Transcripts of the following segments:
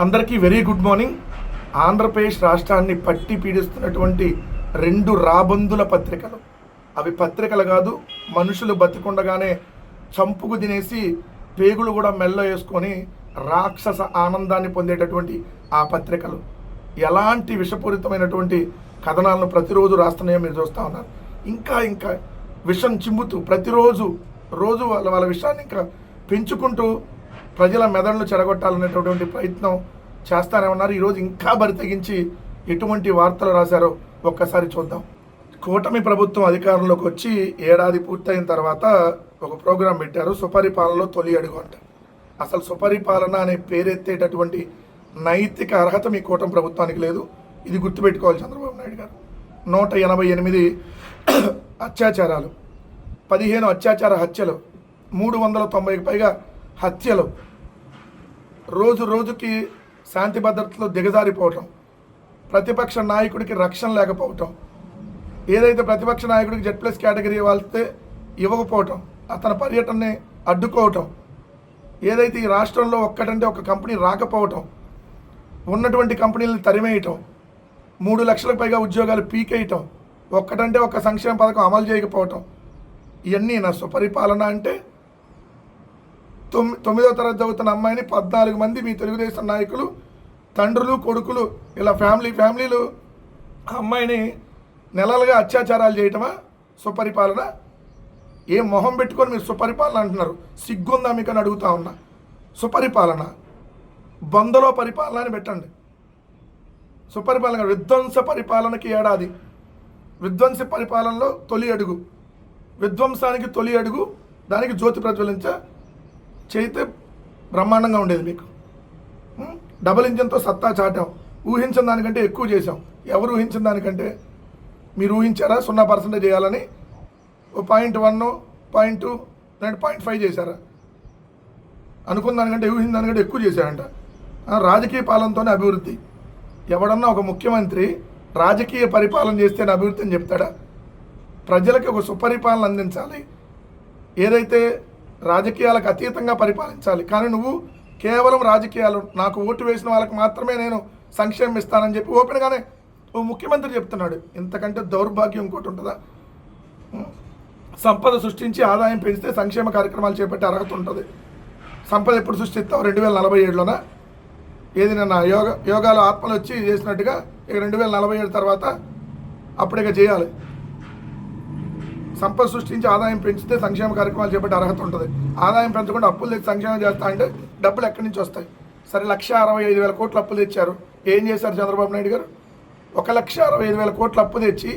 అందరికీ very good morning. Andhra Pradesh రాష్ట్రాన్ని పట్టి పీడిస్తున్నటువంటి రెండు రాబందుల పత్రికలు. అవి పత్రికలు కాదు మనుషులు బతికుండగానే చంపుకు తినేసి పేగులు కూడా మెల్ల వేసుకొని రాక్షస ఆనందాన్ని పొందేటటువంటి ఆ పత్రికలు. ఎలాంటి విషపూరితమైనటువంటి కథనాలను ప్రతిరోజు రాస్తున్నాయో మీరు చూస్తూ ఉన్నారు. ఇంకా ఇంకా విషం చిమ్ముతూ ప్రతిరోజు రోజు వాళ్ళ వాళ్ళ విషయాన్ని ఇంకా పెంచుకుంటూ ప్రజల మెదడును చెడగొట్టాలనేటటువంటి ప్రయత్నం చేస్తానే ఉన్నారు. ఈరోజు ఇంకా బరి తెగించి ఎటువంటి వార్తలు రాశారో ఒక్కసారి చూద్దాం. కూటమి ప్రభుత్వం అధికారంలోకి వచ్చి ఏడాది పూర్తయిన తర్వాత ఒక ప్రోగ్రాం పెట్టారు. సుపరిపాలనలో తొలి అడుగు అంట. అసలు సుపరిపాలన అనే పేరెత్తేటటువంటి నైతిక అర్హత మీ కూటమి ప్రభుత్వానికి లేదు. ఇది గుర్తుపెట్టుకోవాలి చంద్రబాబు నాయుడు గారు. నూట ఎనభై ఎనిమిది అత్యాచారాలు పదిహేను అత్యాచార హత్యలు మూడు వందల తొంభైకి పైగా హత్యలు. రోజు రోజుకి శాంతి భద్రతలు దిగజారిపోవటం. ప్రతిపక్ష నాయకుడికి రక్షణ లేకపోవటం. ఏదైతే ప్రతిపక్ష నాయకుడికి జెడ్ ప్లస్ కేటగిరీ వాళ్ళతే ఇవ్వకపోవటం. అతని పర్యటనని అడ్డుకోవటం. ఏదైతే ఈ రాష్ట్రంలో ఒక్కటంటే ఒక కంపెనీ రాకపోవటం. ఉన్నటువంటి కంపెనీలను తరిమేయటం. మూడు లక్షలకు పైగా ఉద్యోగాలు పీకేయటం. ఒక్కటంటే ఒక సంక్షేమ పథకం అమలు చేయకపోవటం. ఇవన్నీ నా సుపరిపాలన అంటే తొమ్మి తొమ్మిదో తరగతి చదువుతున్న అమ్మాయిని పద్నాలుగు మంది మీ తెలుగుదేశం నాయకులు తండ్రులు కొడుకులు ఇలా ఫ్యామిలీ ఫ్యామిలీలు ఆ అమ్మాయిని నెలలుగా అత్యాచారాలు చేయటమా? సుపరిపాలన ఏ మొహం పెట్టుకొని మీరు సుపరిపాలన అంటున్నారు? సిగ్గుందా మీకు అని అడుగుతా ఉన్నా. సుపరిపాలన బందలో పరిపాలన అని పెట్టండి. సుపరిపాలన విధ్వంస పరిపాలనకి ఏడాది. విధ్వంస పరిపాలనలో తొలి అడుగు. విధ్వంసానికి తొలి అడుగు. దానికి జ్యోతి ప్రజ్వలించ. చేయితే బ్రహ్మాండంగా ఉండేది మీకు. డబుల్ ఇంజన్తో సత్తా చాటాం. ఊహించిన దానికంటే ఎక్కువ చేసాం ఎవరు ఊహించిన దానికంటే? మీరు ఊహించారా? సున్నా పర్సెంటేజ్ చేయాలని? O point one point two రెండు పాయింట్ ఫైవ్ చేశారా? అనుకున్న దానికంటే ఊహించిన దానికంటే ఎక్కువ చేశారంట. రాజకీయ పాలనతోనే అభివృద్ధి. ఎవడన్నా ఒక ముఖ్యమంత్రి రాజకీయ పరిపాలన చేస్తేనే అభివృద్ధి అని చెప్తాడా? ప్రజలకి ఒక సుపరిపాలన అందించాలి. ఏదైతే రాజకీయాలకు అతీతంగా పరిపాలించాలి. కానీ నువ్వు కేవలం రాజకీయాలు నాకు ఓటు వేసిన వాళ్ళకి మాత్రమే నేను సంక్షేమం ఇస్తానని చెప్పి ఓపెన్గానే ఓ ముఖ్యమంత్రి చెప్తున్నాడు. ఇంతకంటే దౌర్భాగ్యం ఇంకోటి ఉంటుందా? సంపద సృష్టించి ఆదాయం పెంచితే సంక్షేమ కార్యక్రమాలు చేపట్టే అర్హత ఉంటుంది. సంపద ఎప్పుడు సృష్టిస్తావు? రెండు వేల నలభై ఏడులోనా? ఏది నిన్న యోగ యోగాలో ఆత్మలు వచ్చి చేసినట్టుగా ఇక రెండు వేల నలభై ఏడు తర్వాత అప్పుడు ఇక చేయాలి. సంపద సృష్టించి ఆదాయం పెంచితే సంక్షేమ కార్యక్రమాలు చేపట్టే అర్హత ఉంటుంది. ఆదాయం పెంచకుండా అప్పులు తెచ్చి సంక్షేమం చేస్తా అంటే డబ్బులు ఎక్కడి నుంచి వస్తాయి? సరే లక్ష అరవై ఐదు వేల కోట్లు అప్పులు తెచ్చారు. ఏం చేశారు చంద్రబాబు నాయుడు గారు? ఒక లక్ష అరవై ఐదు వేల కోట్లు అప్పు తెచ్చి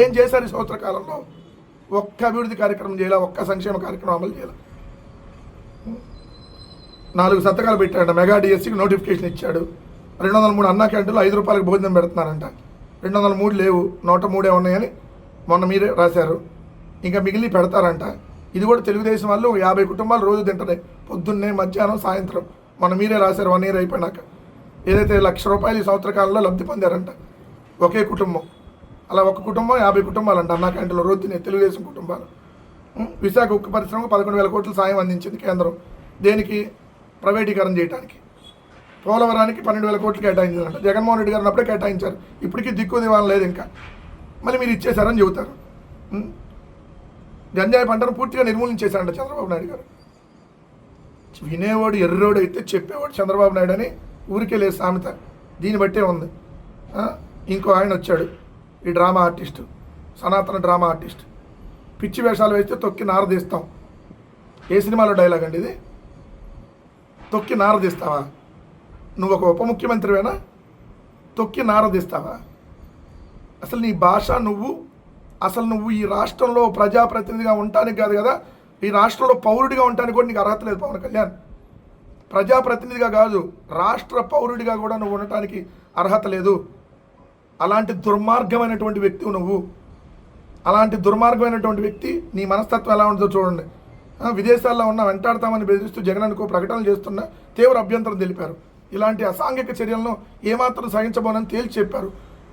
ఏం చేశారు ఈ సంవత్సర కాలంలో? ఒక్క అభివృద్ధి కార్యక్రమం చేయాలి? ఒక్క సంక్షేమ కార్యక్రమం అమలు చేయాలి? నాలుగు సంతకాలు పెట్టాడంట మెగా డిఎస్సికి నోటిఫికేషన్ ఇచ్చాడు. రెండు వందల మూడు అన్నా క్యాంటీన్లో ఐదు రూపాయలకు భోజనం పెడుతున్నారంట. రెండు వందల మూడు లేవు. నూట మూడే ఉన్నాయని మొన్న మీరే రాశారు. ఇంకా మిగిలి పెడతారంట. ఇది కూడా తెలుగుదేశం వాళ్ళు యాభై కుటుంబాలు రోజు తింటున్నాయి పొద్దున్నే మధ్యాహ్నం సాయంత్రం. మన మీరే రాశారు వన్ ఇయర్ అయిపోయినాక. ఏదైతే లక్ష రూపాయలు ఈ సంవత్సర కాలంలో లబ్ధి పొందారంట. ఒకే కుటుంబం. అలా ఒక కుటుంబం యాభై కుటుంబాలు అంట అన్నా క్యాంటీన్లో రోజు తినే తెలుగుదేశం కుటుంబాలు. విశాఖ ఉక్కు పరిశ్రమకు పదకొండు వేల కోట్లు సాయం అందించింది కేంద్రం. దేనికి? ప్రైవేటీకరణ చేయడానికి పోలవరానికి పన్నెండు వేల కోట్లు కేటాయించారంట జగన్మోహన్ రెడ్డి గారు అప్పుడే కేటాయించారు. ఇప్పటికీ దిక్కు దివాణం లేదు ఇంకా. మళ్ళీ మీరు ఇచ్చేశారని చెబుతారు. గంజాయి పంటను పూర్తిగా నిర్మూలించేశారంట చంద్రబాబు నాయుడు గారు. వినేవాడు ఎర్రోడు అయితే చెప్పేవాడు చంద్రబాబు నాయుడు అని ఊరికే లేదు సామెత. దీన్ని బట్టే ఉంది. ఇంకో ఆయన వచ్చాడు. ఈ డ్రామా ఆర్టిస్ట్. సనాతన డ్రామా ఆర్టిస్ట్. పిచ్చి వేషాలు వేస్తే తొక్కి నారదీస్తాం ఏ సినిమాలో డైలాగ్ అండి ఇది? తొక్కి నారదీస్తావా నువ్వు ఒక ఉప ముఖ్యమంత్రివేనా? తొక్కి నారదీస్తావా అసలు నీ భాష నువ్వు అసలు నువ్వు ఈ రాష్ట్రంలో ప్రజాప్రతినిధిగా ఉండటానికి కాదు కదా ఈ రాష్ట్రంలో పౌరుడిగా ఉండటానికి కూడా నీకు అర్హత లేదు పవన్ కళ్యాణ్. ప్రజాప్రతినిధిగా కాదు రాష్ట్ర పౌరుడిగా కూడా నువ్వు ఉండటానికి అర్హత లేదు. అలాంటి దుర్మార్గమైనటువంటి వ్యక్తివు నువ్వు. అలాంటి దుర్మార్గమైనటువంటి వ్యక్తి నీ మనస్తత్వం ఎలా ఉంటుందో చూడండి. విదేశాల్లో ఉన్న వెంటాడతామని బెదిరిస్తూ జగన్ అనుకో ప్రకటనలు చేస్తున్న తీవ్ర అభ్యంతరం తెలిపారు. ఇలాంటి అసాంఘిక చర్యలను ఏమాత్రం సహించబోనని తేల్చి చెప్పారు.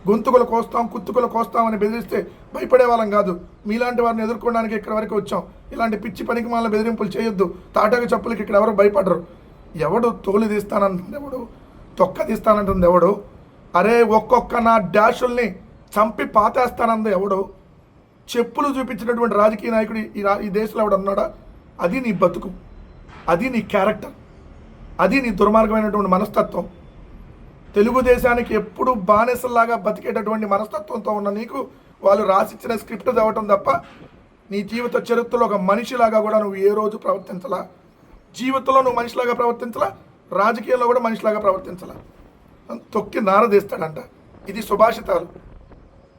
గొంతుకులు కోస్తాం కుత్తుకులు కోస్తామని బెదిరిస్తే భయపడే వాళ్ళం కాదు. మీలాంటి వారిని ఎదుర్కోవడానికి ఇక్కడ వరకు వచ్చాం. ఇలాంటి పిచ్చి పనికి మాల బెదిరింపులు చేయొద్దు. తాటాకు చెప్పులకి ఇక్కడ ఎవరు భయపడరు. ఎవడు తోలు తీస్తానంటుంది ఎవడు? తొక్క తీస్తానంటుంది ఎవడు? అరే ఒక్కొక్క నా డాషుల్ని చంపి పాతేస్తానంది ఎవడు? చెప్పులు చూపించినటువంటి రాజకీయ నాయకుడు ఈ రా ఈ దేశంలో ఎవడు అన్నాడా అది నీ బతుకు. అది నీ క్యారెక్టర్. అది నీ దుర్మార్గమైనటువంటి మనస్తత్వం. తెలుగుదేశానికి ఎప్పుడు బానిసల్లాగా బతికేటటువంటి మనస్తత్వంతో ఉన్న నీకు వాళ్ళు రాసిచ్చిన స్క్రిప్ట్ చదవటం తప్ప నీ జీవిత చరిత్రలో ఒక మనిషిలాగా కూడా నువ్వు ఏ రోజు ప్రవర్తించలా. జీవితంలో నువ్వు మనిషిలాగా ప్రవర్తించలా రాజకీయాల్లో కూడా మనిషిలాగా ప్రవర్తించలా. తొక్కి నారదీస్తాడంట ఇది సుభాషితాలు.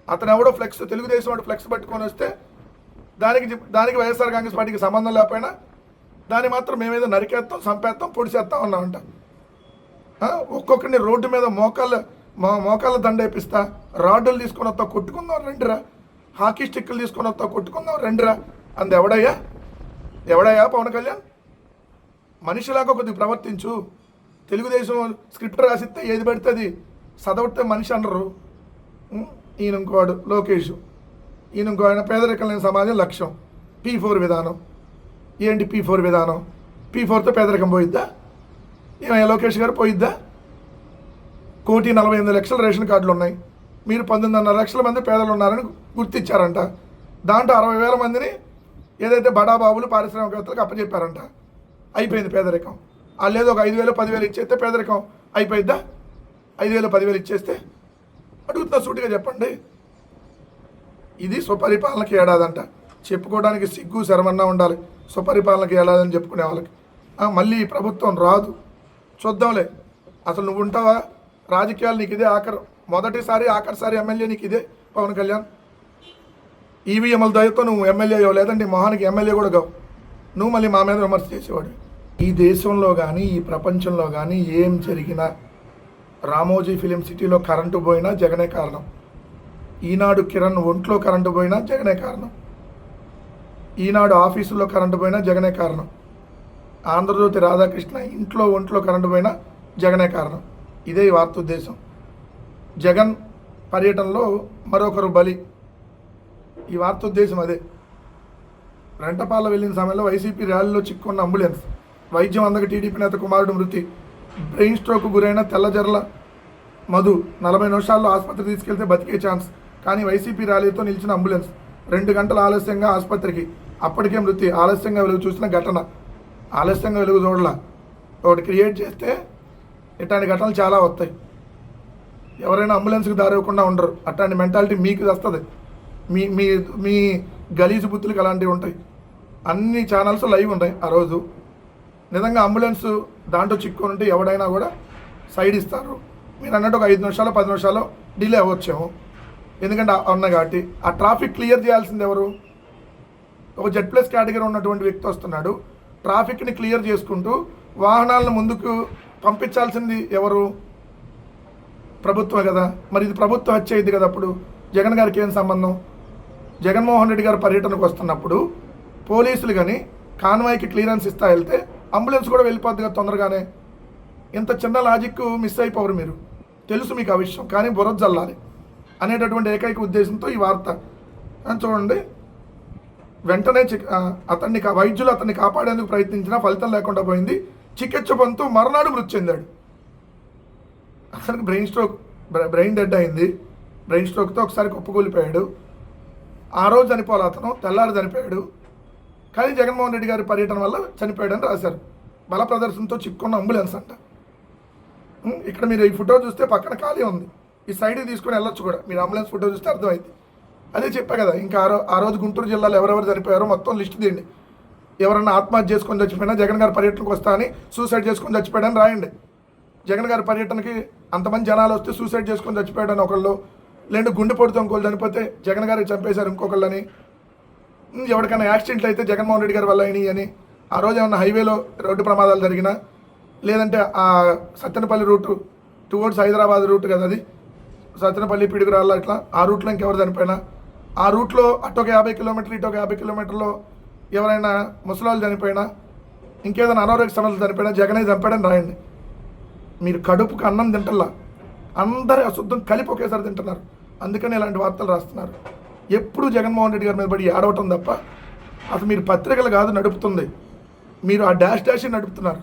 అతను ఎవడో ఫ్లెక్స్ తెలుగుదేశం వాడు ఫ్లెక్స్ పట్టుకొని వస్తే దానికి దానికి వైఎస్ఆర్ కాంగ్రెస్ పార్టీకి సంబంధం లేకపోయినా దాన్ని మాత్రం మేమేదో నరికేస్తాం చంపేస్తాం పొడిచేస్తాం అన్నామంట ఒక్కొక్కరిని రోడ్డు మీద మోకాళ్ళ మా మోకాళ్ళ దండ వేపిస్తా. రాడ్డులు తీసుకొని వస్తా కొట్టుకుందాం రండిరా. హాకీ స్టిక్కులు తీసుకొని వస్తా కొట్టుకుందాం రండిరా. అంది ఎవడయ్యా? ఎవడయ్యా పవన్ కళ్యాణ్? మనిషిలాగా కొద్దిగా ప్రవర్తించు. తెలుగుదేశం స్క్రిప్ట్ రాసిస్తే ఏది పెడుతుంది? చదవతే మనిషి అనరు. ఈయన ఇంకోడు లోకేష్. ఈయన ఇంకో ఆయన పేదరికం లేని సమాజం లక్ష్యం. పీ ఫోర్ విధానం. ఏంటి పీ ఫోర్ విధానం? పీ ఫోర్తో పేదరికం పోయిద్దా? ఏమయ్యా లోకేష్ గారు పోయిద్దా? కోటి నలభై ఎనిమిది లక్షల రేషన్ కార్డులు ఉన్నాయి మీరు పంతొమ్మిదిన్నర లక్షల మంది పేదలు ఉన్నారని గుర్తించారంట దాంట్లో అరవై వేల మందిని ఏదైతే బడాబాబులు పారిశ్రామికవేత్తలకు అప్పచెప్పారంట అయిపోయింది పేదరికం. వాళ్ళు ఏదో ఒక ఐదు వేలు పదివేలు ఇచ్చేస్తే పేదరికం అయిపోయిద్దా? ఐదు వేలు పదివేలు ఇచ్చేస్తే? అడుగుతున్నా సూటిగా చెప్పండి. ఇది స్వపరిపాలనకి ఏడాదంట. చెప్పుకోవడానికి సిగ్గు శరమన్నా ఉండాలి. స్వపరిపాలనకి ఏడాదని చెప్పుకునే వాళ్ళకి. మళ్ళీ ఈ ప్రభుత్వం రాదు. చూద్దాంలే. అసలు నువ్వు ఉంటావా? రాజకీయాలు నీకు ఇదే ఆఖరు. మొదటిసారి ఆఖరిసారి ఎమ్మెల్యే నీకు ఇదే పవన్ కళ్యాణ్. ఈవీఎంల దయతో నువ్వు ఎమ్మెల్యే అయ్యావు లేదంటే మొహానికి ఎమ్మెల్యే కూడా కావు. నువ్వు మళ్ళీ మా మీద విమర్శ చేసేవాడు ఈ దేశంలో కానీ ఈ ప్రపంచంలో కానీ ఏం జరిగినా రామోజీ ఫిలిం సిటీలో కరెంటు పోయినా జగనే కారణం. ఈనాడు కిరణ్ ఒంట్లో కరెంటు పోయినా జగనే కారణం. ఈనాడు ఆఫీసులో కరెంటు పోయినా జగనే కారణం. ఆంధ్రజ్యోతి రాధాకృష్ణ ఇంట్లో ఒంట్లో కరెంటు పోయిన జగనే కారణం. ఇదే వార్త ఉద్దేశం. జగన్ పర్యటనలో మరొకరు బలి. ఈ వార్త ఉద్దేశం అదే. రెంటపాల వెళ్ళిన సమయంలో వైసీపీ ర్యాలీలో చిక్కున్న అంబులెన్స్. వైద్యం అందక టీడీపీ నేత కుమారుడు మృతి. బ్రెయిన్ స్ట్రోక్ గురైన తెల్లజర్ల మధు నలభై నిమిషాల్లో ఆసుపత్రి తీసుకెళ్తే బతికే ఛాన్స్. కానీ వైసీపీ ర్యాలీతో నిలిచిన అంబులెన్స్. రెండు గంటల ఆలస్యంగా ఆసుపత్రికి. అప్పటికే మృతి. ఆలస్యంగా వెలుగు చూసిన ఘటన. ఆలస్యంగా వెలుగు చూడాల. ఒకటి క్రియేట్ చేస్తే ఇట్లాంటి ఘటనలు చాలా వస్తాయి. ఎవరైనా అంబులెన్స్కి దారివ్వకుండా ఉండరు. అట్లాంటి మెంటాలిటీ మీకు వస్తుంది మీ మీ మీ గలీజు బుద్ధులకు అలాంటివి ఉంటాయి. అన్ని ఛానల్స్ లైవ్ ఉంటాయి ఆ రోజు. నిజంగా అంబులెన్స్ దాంట్లో చిక్కుని ఉంటే ఎవడైనా కూడా సైడ్ ఇస్తారు. మీరు అన్నట్టు ఒక ఐదు నిమిషాలు పది నిమిషాలు డిలే అవ్వచ్చేమో. ఎందుకంటే ఆ- ఉన్నాయి కాబట్టి. ఆ ట్రాఫిక్ క్లియర్ చేయాల్సింది ఎవరు? ఒక జెడ్ ప్లస్ కేటగిరీ ఉన్నటువంటి వ్యక్తి వస్తున్నాడు. ట్రాఫిక్ని క్లియర్ చేసుకుంటూ వాహనాలను ముందుకు పంపించాల్సింది ఎవరు? ప్రభుత్వమే కదా. మరి ఇది ప్రభుత్వ హత్య అయింది కదా అప్పుడు? జగన్ గారికి ఏం సంబంధం? జగన్మోహన్ రెడ్డి గారు పర్యటనకు వస్తున్నప్పుడు పోలీసులు కానీ కాన్వాయ్కి క్లియరెన్స్ ఇస్తా వెళ్తే అంబులెన్స్ కూడా వెళ్ళిపోద్ది కదా తొందరగానే. ఇంత చిన్న లాజిక్ మిస్ అయిపోవరు మీరు. తెలుసు మీకు ఆ విషయం కానీ బురద జల్లాలి అనేటటువంటి ఏకైక ఉద్దేశంతో ఈ వార్త. చూడండి. వెంటనే అతన్ని వైద్యులు అతన్ని కాపాడేందుకు ప్రయత్నించినా ఫలితం లేకుండా పోయింది. చికిత్స పొందుతూ మర్నాడు మృతి చెందాడు. అతనికి బ్రెయిన్ స్ట్రోక్ బ్ర- బ్రెయిన్ డెడ్ అయింది. బ్రెయిన్ స్ట్రోక్తో ఒకసారి కుప్పకూలిపోయాడు ఆ రోజు చనిపోవాలి అతను తెల్లారు చనిపోయాడు. కానీ జగన్మోహన్ రెడ్డి గారి పర్యటన వల్ల చనిపోయాడని రాశారు. బల ప్రదర్శనతో చిక్కున్న అంబులెన్స్ అంట. ఇక్కడ మీరు ఈ ఫోటో చూస్తే పక్కన ఖాళీ ఉంది. ఈ సైడ్ తీసుకొని వెళ్ళొచ్చు కూడా. మీరు అంబులెన్స్ ఫోటో చూస్తే అర్థమైంది. అదే చెప్పా కదా ఇంకా ఆ రో ఆ రోజు గుంటూరు జిల్లాలో ఎవరెవరు చనిపోయారో మొత్తం లిస్ట్ తీయండి. ఎవరన్నా ఆత్మహత్య చేసుకొని చచ్చిపోయినా జగన్ గారి పర్యటనకు వస్తా అని సూసైడ్ చేసుకొని చచ్చిపోయాడని రాయండి. జగన్ గారి పర్యటనకి అంతమంది జనాలు వస్తే సూసైడ్ చేసుకొని చచ్చిపోయాడని ఒకళ్ళు లేదంటే గుండెపోటుతో ఇంకోళ్ళు చనిపోతే జగన్ గారికి చంపేశారు ఇంకొకళ్ళని ఎవరికైనా యాక్సిడెంట్లు అయితే జగన్మోహన్ రెడ్డి గారి వల్ల అయినాయి అని. ఆ రోజు ఏమన్నా హైవేలో రోడ్డు ప్రమాదాలు జరిగినా లేదంటే ఆ Sattenapalli route towards Hyderabad route కదా అది సత్తెనపల్లి పిడుగురాళ్ళ ఇట్లా ఆ రూట్లో ఇంకెవరు చనిపోయినా ఆ రూట్లో అటు ఒక యాభై కిలోమీటర్లు ఇటు ఒక యాభై కిలోమీటర్లో ఎవరైనా ముసలాళ్ళు చనిపోయినా ఇంకేదైనా అనారోగ్య సమస్యలు చనిపోయినా జగనే చంపాడని రాయండి. మీరు కడుపుకు అన్నం తింటల్లా. అందరి అశుద్ధం కలిపి ఒకేసారి తింటున్నారు. అందుకని ఇలాంటి వార్తలు రాస్తున్నారు. ఎప్పుడు జగన్మోహన్ రెడ్డి గారి మీద పడి ఏడవటం తప్ప అసలు మీరు పత్రికలు కాదు నడుపుతుంది. మీరు ఆ డాష్ డాష్ నడుపుతున్నారు.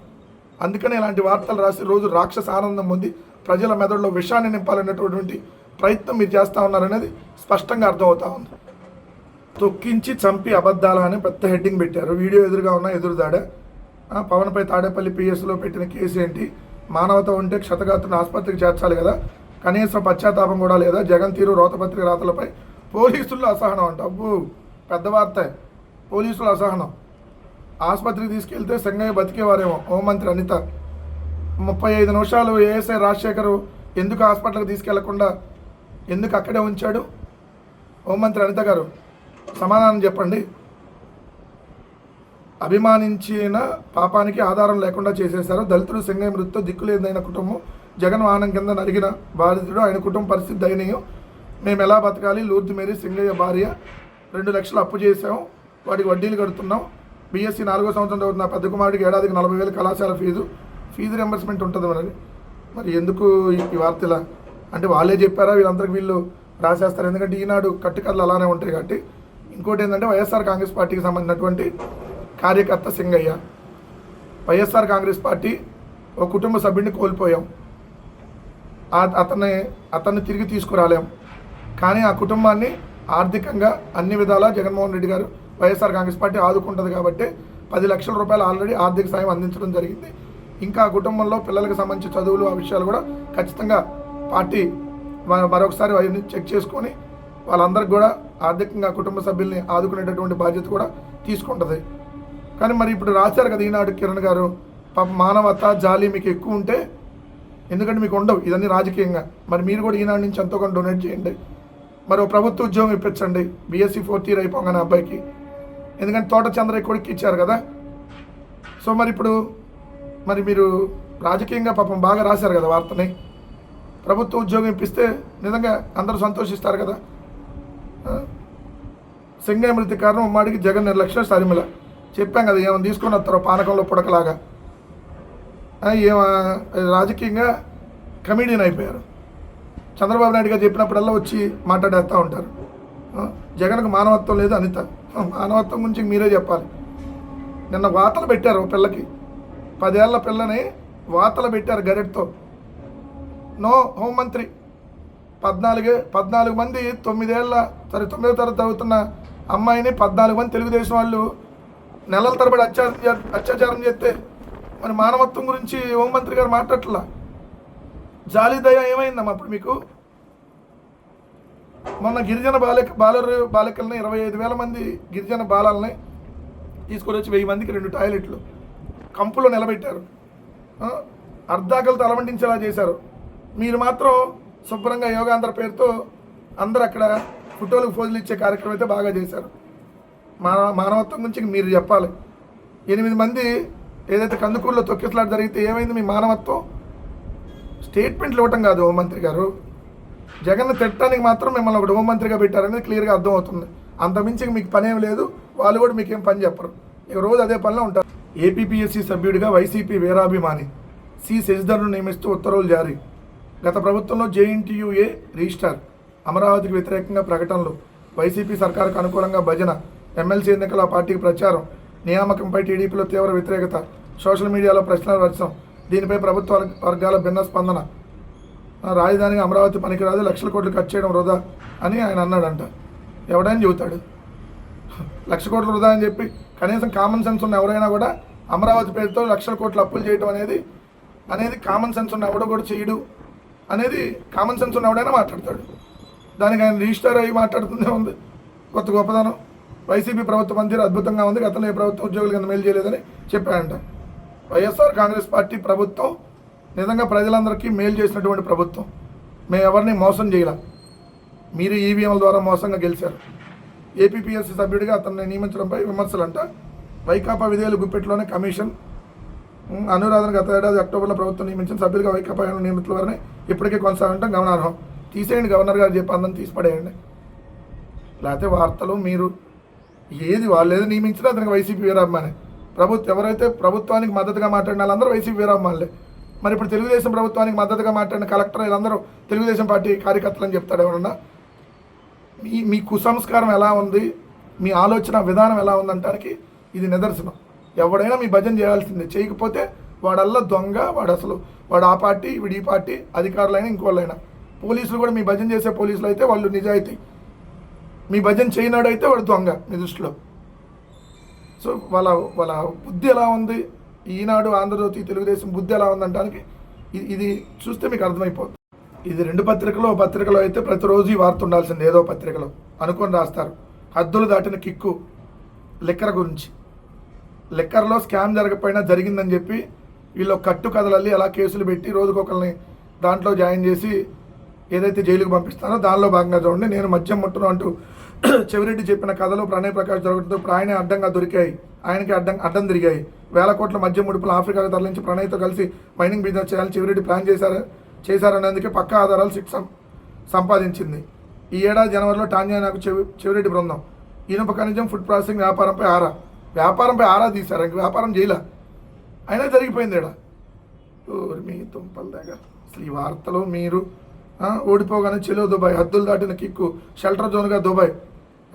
అందుకని ఇలాంటి వార్తలు రాసి రోజు రాక్షస ఆనందం ఉంది ప్రజల మెదడులో విషాన్ని నింపాలనేటటువంటి ప్రయత్నం మీరు చేస్తూ ఉన్నారనేది స్పష్టంగా అర్థమవుతా ఉంది. తొక్కించి చంపి అబద్ధాల అని పెద్ద హెడ్డింగ్ పెట్టారు. వీడియో ఎదురుగా ఉన్న ఎదురుదాడ పవన్పై తాడేపల్లి పిఎస్లో పెట్టిన కేసు ఏంటి? మానవత ఉంటే క్షతగాత్రుని ఆసుపత్రికి చేర్చాలి కదా. కనీసం పశ్చాత్తాపం కూడా లేదా? జగన్ తీరు రోతపత్రిక రాతలపై పోలీసుల్లో అసహనం అంట. అబ్బు పెద్ద వార్త. పోలీసుల అసహనం. ఆసుపత్రికి తీసుకెళ్తే సంగయ్య బతికేవారేమో హోంమంత్రి అనిత. ముప్పై ఐదు నిమిషాలు ఏఎస్ఐ రాజశేఖర్ ఎందుకు హాస్పిటల్కి తీసుకెళ్ళకుండా ఎందుకు అక్కడే ఉంచాడు? హోంమంత్రి అనిత గారు సమాధానం చెప్పండి. అభిమానించిన పాపానికి ఆధారం లేకుండా చేసేశారు. దళితుడు సింగయ్య మృతితో దిక్కులేదైన కుటుంబం. జగన్ వాహనం కింద నలిగిన బాధితుడు ఆయన కుటుంబ పరిస్థితి దయనీయం. మేము ఎలా బతకాలి? లూర్ది మేరీ సింగయ్య భార్య. రెండు లక్షలు అప్పు చేసాం వాటికి వడ్డీలు కడుతున్నాం. బీఎస్సీ నాలుగో సంవత్సరం చదువుతున్న పెద్ద కుమారుడికి ఏడాదికి నలభై వేలు కళాశాల ఫీజు. ఫీజు రింబర్స్మెంట్ ఉంటుంది మరి. మరి ఎందుకు ఈ- ఈ వార్త ఇలా? అంటే వాళ్ళే చెప్పారా? వీళ్ళందరికీ వీళ్ళు రాసేస్తారు. ఎందుకంటే ఈనాడు కట్టుకథలు అలానే ఉంటాయి కాబట్టి. ఇంకోటి ఏంటంటే వైఎస్ఆర్ కాంగ్రెస్ పార్టీకి సంబంధించినటువంటి కార్యకర్త సింగయ్య. వైఎస్ఆర్ కాంగ్రెస్ పార్టీ ఒక కుటుంబ సభ్యుడిని కోల్పోయాం. అతన్ని అతన్ని తిరిగి తీసుకురాలేం. కానీ ఆ కుటుంబాన్ని ఆర్థికంగా అన్ని విధాలా జగన్మోహన్ రెడ్డి గారు వైఎస్ఆర్ కాంగ్రెస్ పార్టీ ఆదుకుంటుంది కాబట్టి పది లక్షల రూపాయలు ఆల్రెడీ ఆర్థిక సాయం అందించడం జరిగింది. ఇంకా ఆ కుటుంబంలో పిల్లలకు సంబంధించి చదువులు ఆ విషయాలు కూడా ఖచ్చితంగా పార్టీ మరొకసారి అవన్నీ చెక్ చేసుకొని వాళ్ళందరికీ కూడా ఆర్థికంగా కుటుంబ సభ్యుల్ని ఆదుకునేటటువంటి బాధ్యత కూడా తీసుకుంటుంది. కానీ మరి ఇప్పుడు రాశారు కదా ఈనాడు కిరణ్ గారు పాప మానవత జాలి మీకు ఎక్కువ ఉంటే ఎందుకంటే మీకు ఉండవు ఇదన్నీ రాజకీయంగా. మరి మీరు కూడా ఈనాడు నుంచి ఎంతో కొంత డొనేట్ చేయండి. మరి ప్రభుత్వ ఉద్యోగం ఇప్పించండి బీఎస్సీ ఫోర్త్ ఇయర్ అయిపోగానే అబ్బాయికి. ఎందుకంటే తోట చంద్రయ్య కొడుకు ఇచ్చారు కదా. సో మరి ఇప్పుడు మరి మీరు రాజకీయంగా పాపం బాగా రాశారు కదా వార్తని. ప్రభుత్వ ఉద్యోగం ఇప్పిస్తే నిజంగా అందరూ సంతోషిస్తారు కదా? సింగయ్య మృతి కారణం ఉమ్మాడికి జగన్ నిర్లక్ష్యం సరిమిల. చెప్పాం కదా ఏమైనా తీసుకొని వస్తారో పానకంలో పుడకలాగా. ఆ, ఏమ రాజకీయంగా కమెడియన్ అయిపోయారు. చంద్రబాబు నాయుడు గారు చెప్పినప్పుడల్లా వచ్చి మాట్లాడేస్తూ ఉంటారు. జగన్కు మానవత్వం లేదు అనిత. మానవత్వం గురించి మీరే చెప్పాలి. నిన్న వాతలు పెట్టారు పిల్లకి. పదేళ్ళ పిల్లని వాతలు పెట్టారు గరెట్తో. నో హోంమంత్రి పద్నాలుగే పద్నాలుగు మంది తొమ్మిదేళ్ళ సరే తొమ్మిదో తరగతి చదువుతున్న అమ్మాయిని పద్నాలుగు మంది తెలుగుదేశం వాళ్ళు నెలల తరబడి అత్యాచారం అత్యాచారం చేస్తే మరి మానవత్వం గురించి హోంమంత్రి గారు మాట్లాడట్లా? జాలి దయ ఏమైందమ్మా అప్పుడు మీకు? మొన్న గిరిజన బాలిక బాలరు బాలికల్ని ఇరవై ఐదు వేల మంది గిరిజన బాలల్ని తీసుకొని వచ్చి వెయ్యి మందికి రెండు టాయిలెట్లు. కంపులో నిలబెట్టారు. ఆ, అర్ధాకలతో అలమంటించేలా చేశారు. మీరు మాత్రం శుభ్రంగా యోగాంధ్ర పేరుతో అందరు అక్కడ ఫోటోలకు ఫోజులు ఇచ్చే కార్యక్రమం అయితే బాగా చేశారు. మా మానవత్వం గురించి మీరు చెప్పాలి. ఎనిమిది మంది ఏదైతే కందుకూరులో తొక్కిసలాట జరిగితే ఏమైంది? మీ మానవత్వం స్టేట్మెంట్లు ఇవ్వటం కాదు హోంమంత్రి గారు. జగన్ తిట్టడానికి మాత్రం మిమ్మల్ని ఒకటి హోంమంత్రిగా పెట్టారనేది క్లియర్గా అర్థమవుతుంది. అంతమించి మీకు పనేం లేదు. వాళ్ళు కూడా మీకేం పని చెప్పరు. ఇక రోజు అదే పనిలో ఉంటారు. ఏపీపీఎస్సీ సభ్యుడిగా వైసీపీ వీరాభిమాని సి శశిధర్ను నియమిస్తూ ఉత్తర్వులు జారీ. గత ప్రభుత్వంలో జేఎన్టీయూఏ రిజిస్టార్ అమరావతికి వ్యతిరేకంగా ప్రకటనలు వైసీపీ సర్కారుకు అనుకూలంగా భజన ఎమ్మెల్సీ ఎన్నికల పార్టీకి ప్రచారం నియామకంపై టీడీపీలో తీవ్ర వ్యతిరేకత సోషల్ మీడియాలో ప్రశ్నల వర్షం దీనిపై ప్రభుత్వ వర్గాల భిన్న స్పందన. రాజధానిగా అమరావతి పనికిరాదు లక్షల కోట్లు ఖర్చు చేయడం వృధా అని ఆయన అన్నాడంట. ఎవడైనా చెబుతాడు? లక్ష కోట్లు వృధా అని చెప్పి కనీసం కామన్ సెన్స్ ఉన్న ఎవరైనా కూడా అమరావతి పేరుతో లక్షల కోట్లు అప్పులు చేయడం అనేది అనేది కామన్ సెన్స్ ఉన్న ఎవడో కూడా చేయడు. అనేది కామన్ సెన్స్ ఉన్న ఎవడైనా మాట్లాడతాడు. దానికి ఆయన రిజిస్టర్ అయ్యి మాట్లాడుతుందే ఉంది. కొత్త గొప్పదనం వైసీపీ ప్రభుత్వ పనితీరు అద్భుతంగా ఉంది. గతంలో ఏ ప్రభుత్వం ఉద్యోగులు కింద మేలు చేయలేదని చెప్పాడంట. వైఎస్ఆర్ కాంగ్రెస్ పార్టీ ప్రభుత్వం నిజంగా ప్రజలందరికీ మేలు చేసినటువంటి ప్రభుత్వం. మేము ఎవరిని మోసం చేయలేం. మీరు ఈవీఎంల ద్వారా మోసంగా గెలిచారు. ఏపీపీఎస్సీ సభ్యుడిగా అతన్ని నియమించడంపై విమర్శలంట. వైకాపా విధేయులు గుప్పెట్లోనే కమిషన్ అనురాధను గత ఏడాది అక్టోబర్లో ప్రభుత్వం నియమించిన సభ్యులుగా వైకాపా నియమితుల వారిని ఇప్పటికే కొనసాగడం గమనార్హం. తీసేయండి గవర్నర్ గారు చెప్పి అందరం తీసి పడేయండి. లేకపోతే వార్తలు మీరు ఏది వాళ్ళు ఏది నియమించినా అతనికి వైసీపీ వీరాభిమాని. ప్రభుత్వం ఎవరైతే ప్రభుత్వానికి మద్దతుగా మాట్లాడిన వాళ్ళందరూ వైసీపీ వీరాభిమానులే. మరి ఇప్పుడు తెలుగుదేశం ప్రభుత్వానికి మద్దతుగా మాట్లాడిన కలెక్టర్ వీళ్ళందరూ తెలుగుదేశం పార్టీ కార్యకర్తలు అని చెప్తాడు ఎవరన్నా? మీ మీ కుసంస్కారం ఎలా ఉంది? మీ ఆలోచన విధానం ఎలా ఉందంటానికి ఇది నిదర్శనం. ఎవడైనా మీ భజన చేయాల్సిందే. చేయకపోతే వాడల్లా దొంగ వాడు అసలు వాడు ఆ పార్టీ వీడు ఈ పార్టీ అధికారులైనా ఇంకోళ్ళైనా. పోలీసులు కూడా మీ భజన చేసే పోలీసులు అయితే వాళ్ళు నిజాయితీ. మీ భజన చేయనాడు అయితే వాడు దొంగ మీ దృష్టిలో. సో వాళ్ళ వాళ్ళ బుద్ధి ఎలా ఉంది? ఈనాడు ఆంధ్రజ్యోతి తెలుగుదేశం బుద్ధి ఎలా ఉంది అంటానికి ఇది ఇది చూస్తే మీకు అర్థమైపోతుంది. ఇది రెండు పత్రికలు ఓ పత్రికలో అయితే ప్రతిరోజు ఈ వార్త ఉండాల్సింది. ఏదో పత్రికలో అనుకొని రాస్తారు. హద్దులు దాటిన కిక్కు లెక్కల గురించి. లిక్కర్లో స్కామ్ జరగకపోయినా జరిగిందని చెప్పి వీళ్ళు కట్టు కథలల్లి అలా కేసులు పెట్టి రోజుకొకరిని దాంట్లో జాయిన్ చేసి ఏదైతే జైలుకు పంపిస్తానో దానిలో భాగంగా చూడండి. నేను మద్యం ముట్టను అంటూ చెవిరెడ్డి చెప్పిన కథలో ప్రణయ్ ప్రకాష్ జరగడంతో ఇప్పుడు ఆయనే అడ్డంగా దొరికాయి. ఆయనకి అడ్డం అడ్డం తిరిగాయి. వేల కోట్ల మద్యం ముడుపులు ఆఫ్రికాకు తరలించి ప్రణయ్తో కలిసి మైనింగ్ బిజినెస్ చేయాలని చెవిరెడ్డి ప్లాన్ చేశారు చేశారనేందుకే పక్కా ఆధారాలు శిక్ష సంపాదించింది. ఈ ఏడాది జనవరిలో టాంజానియాకు చెవి చెవిరెడ్డి బృందం. ఇనుప ఖనిజం ఫుడ్ ప్రాసెసింగ్ వ్యాపారంపై ఆరా. వ్యాపారంపై ఆరా తీశారు? ఇంక వ్యాపారం చేయలే? అయినా జరిగిపోయింది ఇక్కడ ఊరి మీ తుంపల దగ్గర. అసలు ఈ వార్తలు మీరు ఓడిపోగానే చెలో దుబాయ్ హద్దులు దాటిన కిక్కు షెల్టర్ జోన్గా దుబాయ్.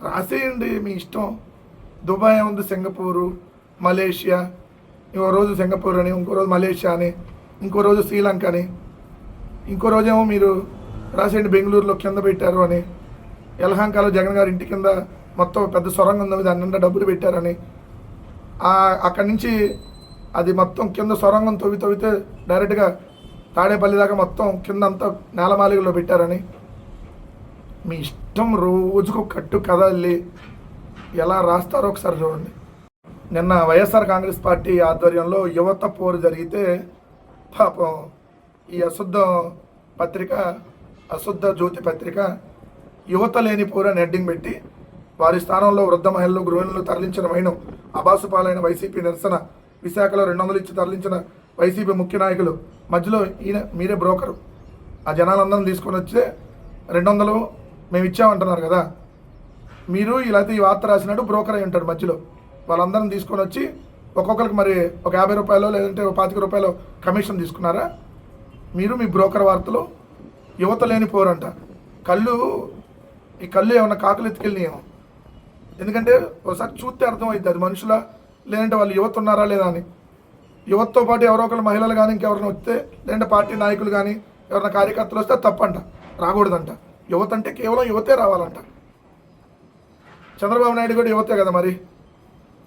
రాసేయండి మీ ఇష్టం. దుబాయ్ ఉంది సింగపూరు మలేషియా ఇంకో రోజు సింగపూర్ అని ఇంకో రోజు మలేషియా అని ఇంకో రోజు శ్రీలంక అని. ఇంకో రోజేమో మీరు రాసేయండి బెంగళూరులో కింద పెట్టారు అని. యలహంకలో జగన్ గారి ఇంటి కింద మొత్తం పెద్ద సొరంగం ఉంది దాని నిండా డబ్బులు పెట్టారని. అక్కడి నుంచి అది మొత్తం కింద సొరంగం తవ్వి తవ్వితే డైరెక్ట్గా తాడేపల్లి దాకా మొత్తం కింద అంతా నేలమాలిగలో పెట్టారని. మీ ఇష్టం రోజుకు కట్టు కథ వెళ్ళి ఎలా రాస్తారో ఒకసారి చూడండి. నిన్న వైఎస్ఆర్ కాంగ్రెస్ పార్టీ ఆధ్వర్యంలో యువత పోరు జరిగితే పాపం ఈ అశుద్ధ పత్రిక అశుద్ధ జ్యోతి పత్రిక యువత లేని పోరు అని హెడ్డింగ్ పెట్టి వారి స్థానంలో వృద్ధ మహిళలు గృహిణులు తరలించిన మైనం అబాసు పాలైన వైసీపీ నిరసన విశాఖలో రెండు వందలు ఇచ్చి తరలించిన వైసీపీ ముఖ్య నాయకులు మధ్యలో ఈయన మీరే బ్రోకరు. ఆ జనాలందరం తీసుకొని వచ్చే రెండు వందలు మేము ఇచ్చామంటున్నారు కదా. మీరు ఇలా అయితే ఈ వార్త రాసినట్టు బ్రోకర్ అయి ఉంటాడు మధ్యలో. వాళ్ళందరం తీసుకొని వచ్చి ఒక్కొక్కరికి మరి ఒక యాభై రూపాయలు లేదంటే ఒక పాతిక రూపాయలు కమిషన్ తీసుకున్నారా? మీరు మీ బ్రోకర్ వార్తలు యువత లేని పోరంట. కళ్ళు ఈ కళ్ళు ఏమన్నా కాకులు ఎత్తుకెళ్ళినాయేమో ఎందుకంటే ఒకసారి చూస్తే అర్థమవుతుంది అది మనుషుల లేదంటే వాళ్ళు యువత ఉన్నారా లేదా అని. యువతతో పాటు ఎవరో ఒకరు మహిళలు కానీ ఇంకెవరైనా వస్తే లేదంటే పార్టీ నాయకులు కానీ ఎవరైనా కార్యకర్తలు వస్తే తప్పంట రాకూడదంట. యువత అంటే కేవలం యువతే రావాలంట. చంద్రబాబు నాయుడు కూడా యువతే కదా మరి?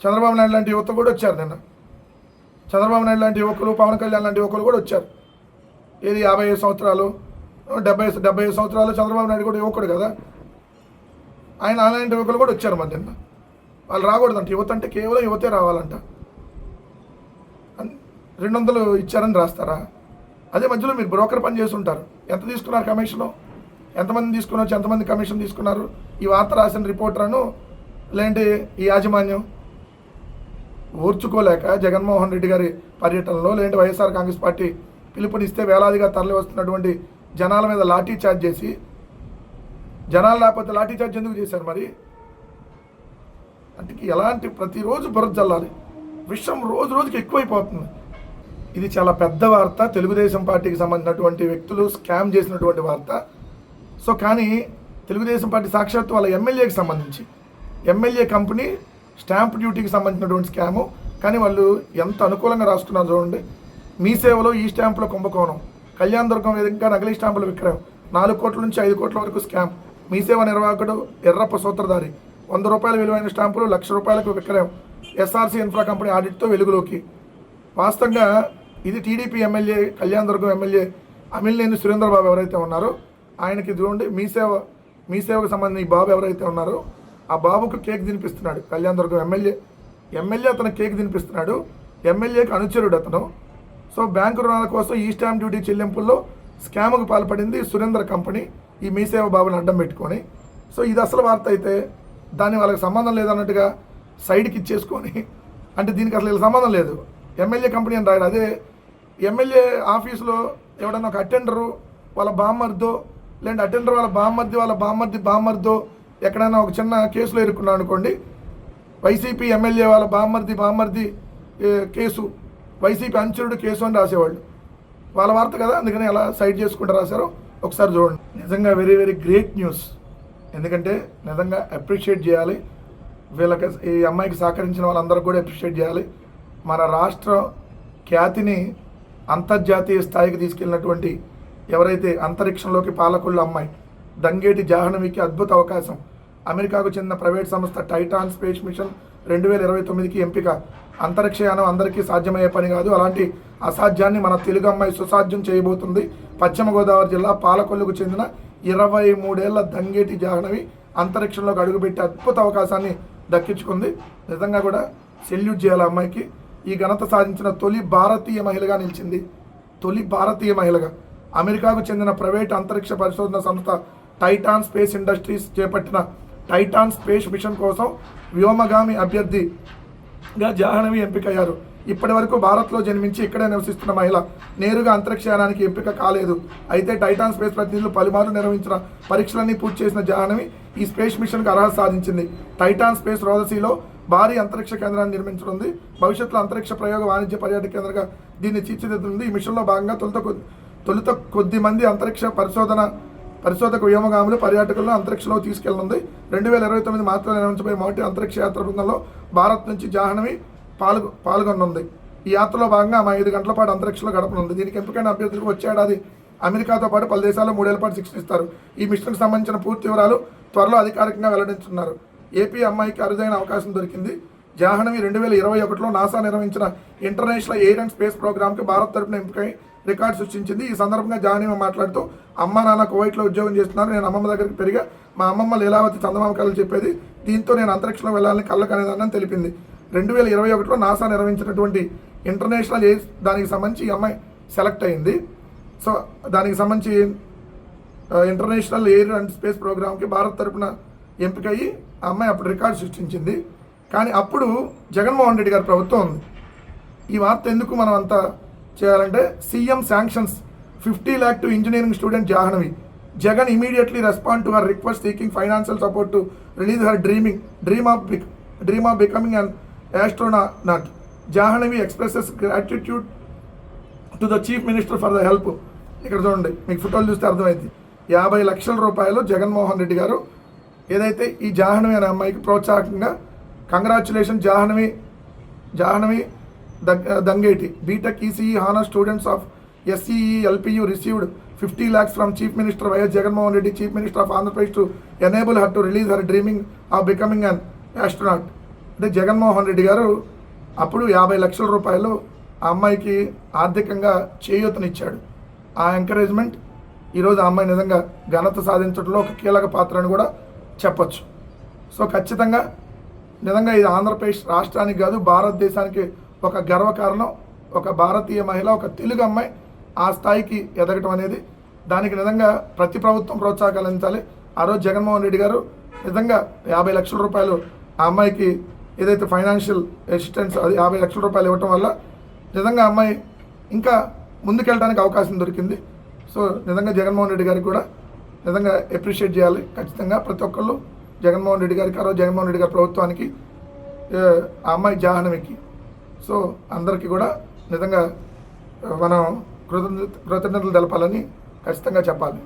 చంద్రబాబు నాయుడు లాంటి యువత కూడా వచ్చారు నిన్న. చంద్రబాబు నాయుడు లాంటి యువకులు పవన్ కళ్యాణ్ లాంటి యువకులు కూడా వచ్చారు. ఏది యాభై ఐదు సంవత్సరాలు డెబ్బై డెబ్బై ఐదు సంవత్సరాలు చంద్రబాబు నాయుడు కూడా యువకుడు కదా? ఆయన అలాంటి యువకులు కూడా వచ్చారు మధ్యన వాళ్ళు రాకూడదంట. యువత అంటే కేవలం యువతే రావాలంట. రెండు వందలు ఇచ్చారని రాస్తారా? అదే మధ్యలో మీరు బ్రోకర్ పని చేసి ఉంటారు ఎంత తీసుకున్నారు కమిషను ఎంతమంది తీసుకుని ఎంతమంది కమిషన్ తీసుకున్నారు? ఈ వార్త రాసిన రిపోర్టర్ను లేదంటే ఈ యాజమాన్యం ఓర్చుకోలేక జగన్మోహన్ రెడ్డి గారి పర్యటనలో లేదంటే వైఎస్ఆర్ కాంగ్రెస్ పార్టీ పిలుపునిస్తే వేలాదిగా తరలి వస్తున్నటువంటి జనాల మీద లాఠీ చార్జ్ చేసి జనాలు లేకపోతే లాఠీ చార్జ్ ఎందుకు చేశారు మరి? అంటే ఎలాంటి ప్రతిరోజు బురద చల్లాలి విషయం రోజు రోజుకి ఎక్కువైపోతుంది. ఇది చాలా పెద్ద వార్త. తెలుగుదేశం పార్టీకి సంబంధించినటువంటి వ్యక్తులు స్కామ్ చేసినటువంటి వార్త. సో కానీ తెలుగుదేశం పార్టీ సాక్షాత్తు వాళ్ళ ఎమ్మెల్యేకి సంబంధించి ఎమ్మెల్యే కంపెనీ స్టాంప్ డ్యూటీకి సంబంధించినటువంటి స్కాము. కానీ వాళ్ళు ఎంత అనుకూలంగా రాసుకున్నారు చూడండి. మీ సేవలో ఈ స్టాంపులో కుంభకోణం కళ్యాణ దుర్గం వేదికగా నకిలీ స్టాంపుల విక్రయం. నాలుగు కోట్ల నుంచి ఐదు కోట్ల వరకు స్కామ్. మీ సేవ నిర్వాహకుడు ఎర్రప్ప సూత్రధారి. వంద రూపాయల విలువైన స్టాంపులు లక్ష రూపాయలకు విక్రయం. ఎస్ఆర్సీ ఇన్ఫ్రా కంపెనీ ఆడిట్తో వెలుగులోకి. వాస్తవంగా ఇది TDP MLA Kalyan Durgam MLA Amilineni Surendrababu ఎవరైతే ఉన్నారో ఆయనకి చూడండి మీ సేవ మీ సేవకు సంబంధించిన ఈ బాబు ఎవరైతే ఉన్నారో ఆ బాబుకు కేక్ తినిపిస్తున్నాడు. కళ్యాణ్ దుర్గం ఎమ్మెల్యే ఎమ్మెల్యే అతను కేక్ తినిపిస్తున్నాడు. ఎమ్మెల్యేకి అనుచరుడు అతను. సో బ్యాంకు రుణాల కోసం ఈ స్టాంప్ డ్యూటీ చెల్లింపుల్లో స్కామ్కు పాల్పడింది సురేంద్ర కంపెనీ. ఈ మీ సేవ బాబుని అడ్డం పెట్టుకొని. సో ఇది అసలు వార్త అయితే దాన్ని వాళ్ళకి సంబంధం లేదన్నట్టుగా సైడ్కి ఇచ్చేసుకొని అంటే దీనికి అసలు ఇలా సంబంధం లేదు. ఎమ్మెల్యే కంపెనీ అని రాయడం అదే ఎమ్మెల్యే ఆఫీసులో ఎవడన్నా ఒక అటెండరు వాళ్ళ బామ్మర్దో లేదంటే అటెండర్ వాళ్ళ బామ్మర్ది వాళ్ళ బామ్మర్ది బామ్మర్దో ఎక్కడైనా ఒక చిన్న కేసులో ఇరుక్కున్నాడు అనుకోండి వైసీపీ ఎమ్మెల్యే వాళ్ళ బామ్మర్ది బామ్మర్ది కేసు వైసీపీ అంచురుడు కేసు అని రాసేవాళ్ళు. వాళ్ళ వార్త కదా అందుకని అలా సైడ్ చేసుకుంటూ రాశారు. ఒకసారి చూడండి. నిజంగా వెరీ వెరీ గ్రేట్ న్యూస్ ఎందుకంటే నిజంగా అప్రిషియేట్ చేయాలి. వీళ్ళకి ఈ అమ్మాయికి సహకరించిన వాళ్ళందరూ కూడా అప్రిషియేట్ చేయాలి. మన రాష్ట్ర ఖ్యాతిని అంతర్జాతీయ స్థాయికి తీసుకెళ్ళినటువంటి ఎవరైతే అంతరిక్షంలోకి పాలకుళ్ళ అమ్మాయి దంగేటి జాహ్నవికి అద్భుత అవకాశం. అమెరికాకు చెందిన ప్రైవేట్ సంస్థ టైటాన్ స్పేస్ మిషన్ రెండు వేల ఇరవై తొమ్మిదికి ఎంపిక. అంతరిక్షయానం అందరికీ సాధ్యమయ్యే పని కాదు. అలాంటి అసాధ్యాన్ని మన తెలుగు అమ్మాయి సుసాధ్యం చేయబోతుంది. పశ్చిమ గోదావరి జిల్లా పాలకొల్లుకు చెందిన ఇరవై మూడేళ్ళ దంగేటి జాహ్నవి అంతరిక్షంలోకి అడుగుపెట్టే అద్భుత అవకాశాన్ని దక్కించుకుంది. నిజంగా కూడా సెల్యూట్ చేయాలి అమ్మాయికి. ఈ ఘనత సాధించిన తొలి భారతీయ మహిళగా నిలిచింది. తొలి భారతీయ మహిళగా. అమెరికాకు చెందిన ప్రైవేట్ అంతరిక్ష పరిశోధన సంస్థ టైటాన్ స్పేస్ ఇండస్ట్రీస్ చేపట్టిన టైటాన్ స్పేస్ మిషన్ కోసం వ్యోమగామి అభ్యర్థిగా జాహ్నవి ఎంపికయ్యారు. ఇప్పటి వరకు భారత్లో జన్మించి ఇక్కడే నివసిస్తున్న మహిళ నేరుగా అంతరిక్షయానానికి ఎంపిక కాలేదు. అయితే టైటాన్ స్పేస్ ప్రతినిధులు పలుమార్లు నిర్వహించిన పరీక్షలన్నీ పూర్తి చేసిన జాహ్నవి ఈ స్పేస్ మిషన్కు అర్హత సాధించింది. టైటాన్ స్పేస్ రోదసీలో భారీ అంతరిక్ష కేంద్రాన్ని నిర్మించనుంది. భవిష్యత్తులో అంతరిక్ష ప్రయోగ వాణిజ్య పర్యాటక కేంద్రంగా దీన్ని తీర్చిదిద్దుతుంది. ఈ మిషన్లో భాగంగా తొలుత తొలుత కొద్ది మంది అంతరిక్ష పరిశోధన పరిశోధక వ్యోమగాములు పర్యాటకులను అంతరిక్షంలో తీసుకెళ్ళనుంది. రెండు వేల ఇరవై తొమ్మిది మాత్రమే నిర్వహించబోయే మొదటి అంతరిక్ష యాత్ర బృందంలో భారత్ నుంచి జాహ్నవి పాల్గొ పాల్గొనుంది. ఈ యాత్రలో భాగంగా ఆమె ఐదు గంటల పాటు అంతరిక్షంలో గడపనుంది. దీనికి ఎంపికైన అభ్యర్థులకు వచ్చే ఏడాది అమెరికాతో పాటు పలు దేశాల్లో మూడేళ్ళ పాటు శిక్షణ ఇస్తారు. ఈ మిషన్కి సంబంధించిన పూర్తి వివరాలు త్వరలో అధికారికంగా వెల్లడించున్నారు ఏపీ అమ్మాయికి అరుదైన అవకాశం దొరికింది. జాహ్నవి రెండు వేల ఇరవై ఒకటిలో నాసా నిర్వహించిన ఇంటర్నేషనల్ ఎయిర్ అండ్ స్పేస్ ప్రోగ్రామ్కి భారత్ తరపున ఎంపికై రికార్డు సృష్టించింది. ఈ సందర్భంగా జాహ్నవి మాట్లాడుతూ అమ్మ నాన్న కువైట్లో ఉద్యోగం చేస్తున్నారు. నేను అమ్మమ్మ దగ్గరికి పెరిగా మా అమ్మమ్మ లీలావతి చందమామ కళలు చెప్పేది. దీంతో నేను అంతరిక్షంలో వెళ్ళాలని కళ్ళకనేదాన్ని తెలిపింది. రెండు వేల ఇరవై ఒకటిలో నాసా నిర్వహించినటువంటి ఇంటర్నేషనల్ ఎయిర్ దానికి సంబంధించి ఈ అమ్మాయి సెలెక్ట్ అయింది. సో దానికి సంబంధించి ఇంటర్నేషనల్ ఎయిర్ అండ్ స్పేస్ ప్రోగ్రామ్కి భారత్ తరపున ఎంపికయ్యి ఆ అమ్మాయి అప్పుడు రికార్డు సృష్టించింది. కానీ అప్పుడు జగన్మోహన్ రెడ్డి గారి ప్రభుత్వం ఉంది ఈ వార్త ఎందుకు మనం అంతా చేయాలంటే CM sanctions fifty lakh to engineering student Jahnavi. Jagan immediately respond to her request seeking financial support to release her dreaming dream of dream of becoming and not Jahnavi expresses gratitude to the chief minister for the help ఇక్కడ చూడండి మీకు ఫోటోలు చూస్తే అర్థమైంది. యాభై లక్షల రూపాయలు జగన్మోహన్ రెడ్డి గారు ఏదైతే ఈ జాహ్నవి అనే అమ్మాయికి ప్రోత్సాహకంగా కంగ్రాచులేషన్ జాహ్నవి జాహ్నవి దగ్ Dangeti BTech ECE honour students of SCE LPU received fifty lakhs from chief minister YS Jaganmohan Reddy chief minister of Andhra Pradesh to enable her to release her dreaming of becoming an astronaut అంటే జగన్మోహన్ రెడ్డి గారు అప్పుడు యాభై లక్షల రూపాయలు ఆ అమ్మాయికి ఆర్థికంగా చేయూతనిచ్చాడు. ఆ ఎంకరేజ్మెంట్ ఈరోజు ఆ అమ్మాయి నిజంగా ఘనత సాధించడంలో ఒక కీలక పాత్ర అని కూడా చెప్పచ్చు. సో ఖచ్చితంగా నిజంగా ఇది ఆంధ్రప్రదేశ్ రాష్ట్రానికి కాదు భారతదేశానికి ఒక గర్వకారణం ఒక భారతీయ మహిళ ఒక తెలుగు అమ్మాయి ఆ స్థాయికి ఎదగటం అనేది దానికి నిజంగా ప్రతి ప్రభుత్వం ప్రోత్సాహకాలు అందించాలి. ఆ రోజు జగన్మోహన్ రెడ్డి గారు నిజంగా యాభై లక్షల రూపాయలు ఆ అమ్మాయికి ఏదైతే ఫైనాన్షియల్ అసిస్టెన్స్ అది యాభై లక్షల రూపాయలు ఇవ్వటం వల్ల నిజంగా అమ్మాయి ఇంకా ముందుకెళ్ళడానికి అవకాశం దొరికింది. సో నిజంగా జగన్మోహన్ రెడ్డి గారికి కూడా నిజంగా అప్రిషియేట్ చేయాలి. ఖచ్చితంగా ప్రతి ఒక్కళ్ళు జగన్మోహన్ రెడ్డి గారి ఆ జగన్మోహన్ రెడ్డి గారి ప్రభుత్వానికి ఆ అమ్మాయి జాహ్నవికి. సో అందరికీ కూడా నిజంగా మనం కృతజ్ఞత కృతజ్ఞతలు తెలపాలని ఖచ్చితంగా చెప్పాలి.